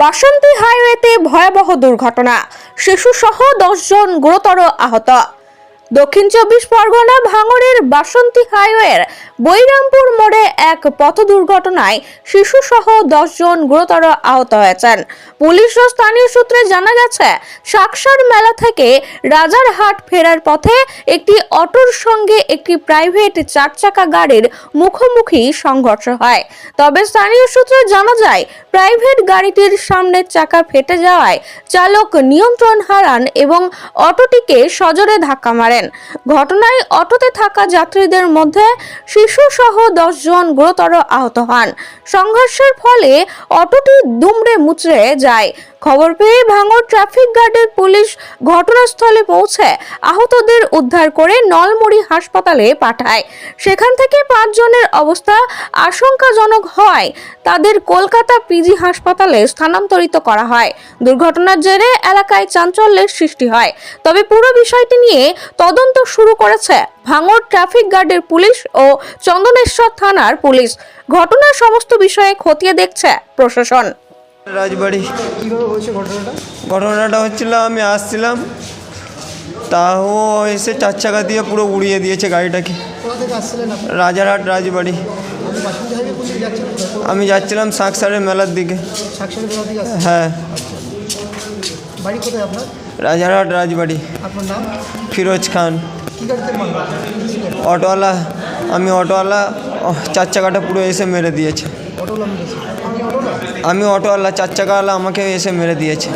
বাসন্তী হাইওয়েতে ভয়াবহ দুর্ঘটনা। শিশুসহ দশজন গুরুতর আহত। দক্ষিণ চব্বিশ পরগনা ভাঙড়ের বাসন্তী হাইওয়ের বৈরামপুর মোড়ে এক পথ দুর্ঘটনায় শিশুসহ দশজন গুরুতর আহত হয়েছেন। পুলিশ ও স্থানীয় সূত্রে জানা গেছে, সাকসার মেলা থেকে রাজারহাট ফেরার পথে একটি অটোর সঙ্গে একটি প্রাইভেট চার চাকা গাড়ির মুখোমুখি সংঘর্ষ হয়। তবে স্থানীয় সূত্রে জানা যায়, প্রাইভেট গাড়িটির সামনের চাকা ফেটে যাওয়ায় চালক নিয়ন্ত্রণ হারান এবং অটোটিকে সজোরে ধাক্কা মারেন। ঘটনায় অটোতে থাকা যাত্রীদের মধ্যে শিশু সহ জন গুরুতর আহত হন। সংঘর্ষের ফলে অটোটি দুমড়ে মুচড়ে যায়। খবর পেয়ে ভাঙর ট্রাফিক গার্ডের পুলিশ ঘটনাস্থলে পৌঁছে আহতদের উদ্ধার করে নলমুড়ি হাসপাতালে পাঠায়। সেখান থেকে পাঁচজনের অবস্থা আশঙ্কাজনক হয়। তাদের কলকাতা পিজি হাসপাতালে স্থানান্তরিত করা হয়। দুর্ঘটনার জেরে এলাকায় চাঞ্চল্যের সৃষ্টি হয়। তবে পুরো বিষয়টি নিয়ে তদন্ত শুরু করেছে ভাঙড় ট্রাফিক গার্ডের পুলিশ ও চন্দনেশ্বর থানার পুলিশ। ঘটনার সমস্ত বিষয়ে খতিয়ে দেখছে প্রশাসন। রাজবাড়ি। ঘটনাটা? ঘটনাটা হচ্ছিল আমি আসছিলাম। তাও এসে চার চাকা দিয়ে পুরো উড়িয়ে দিয়েছে গাড়িটাকে। রাজারহাট রাজবাড়ি? আমি যাচ্ছিলাম শাকসারের মেলার দিকে। হ্যাঁ। বাড়ি কোথায় আপনার? রাজারহাট রাজবাড়ি ফিরোজ খান অটোওয়ালা আমি অটোওয়ালা চার চাকাটা পুরো এসে মেরে দিয়েছে আমি অটোওয়ালা চার চাকাওয়ালা আমাকে এসে মেরে দিয়েছে